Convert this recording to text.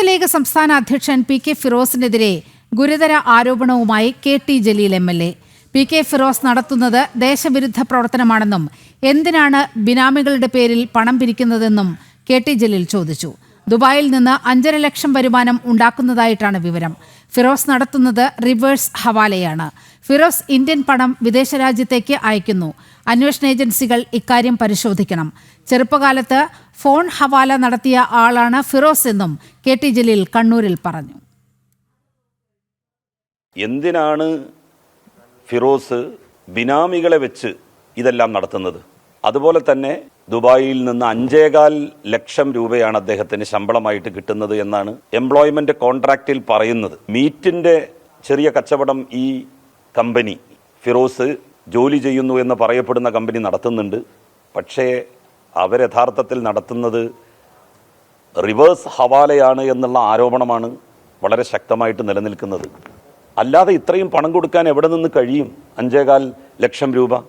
Youth league സംസ്ഥാന അധ്യക്ഷൻ P K ഫിറോസിനെതിരെ ഗുരുതര ആരോപണവുമായി K T Jaleel M L A. P K Firos നടത്തുന്നത് ദേശവിരുദ്ധ പ്രവർത്തനമാണെന്നും എന്തിനാണ് ബിനാമികളുടെ പേരിൽ പണം പിരിക്കുന്നതെന്നും കെ ടി ജലീൽ ചോദിച്ചു. ദുബായിൽ നിന്ന് അഞ്ചര ലക്ഷം വരുമാനം ഉണ്ടാക്കുന്നതായിട്ടാണ് വിവരം. ഫിറോസ് നടത്തുന്നത് റിവേഴ്സ് ഹവാലയാണ്. ഫിറോസ് ഇന്ത്യൻ പണം വിദേശ രാജ്യത്തേക്ക് അയക്കുന്നു. അന്വേഷണ ഏജൻസികൾ ഇക്കാര്യം പരിശോധിക്കണം. ചെറുപ്പകാലത്ത് ഫോൺ ഹവാല നടത്തിയ ആളാണ് ഫിറോസ് എന്നും കെ ടി ജലീൽ കണ്ണൂരിൽ പറഞ്ഞു. എന്തിനാണ് ഫിറോസ് ബിനാമികളെ വെച്ച് ഇതെല്ലാം നടത്തുന്നത്? അതുപോലെ തന്നെ ദുബായിൽ നിന്ന് അഞ്ചേകാൽ ലക്ഷം രൂപയാണ് അദ്ദേഹത്തിന് ശമ്പളമായിട്ട് കിട്ടുന്നത് എന്നാണ് എംപ്ലോയ്മെന്റ് കോൺട്രാക്റ്റിൽ പറയുന്നത്. മീറ്റിന്റെ ചെറിയ കച്ചവടം ഈ കമ്പനി ഫിറോസ് ജോലി ചെയ്യുന്നു എന്ന് പറയപ്പെടുന്ന കമ്പനി നടത്തുന്നുണ്ട്. പക്ഷേ അവർ യഥാർത്ഥത്തിൽ നടത്തുന്നത് റിവേഴ്സ് ഹവാലയാണ് എന്നുള്ള ആരോപണമാണ് വളരെ ശക്തമായിട്ട് നിലനിൽക്കുന്നത്. അല്ലാതെ ഇത്രയും പണം കൊടുക്കാൻ എവിടെ നിന്ന് കഴിയും? അഞ്ചേകാൽ ലക്ഷം രൂപ.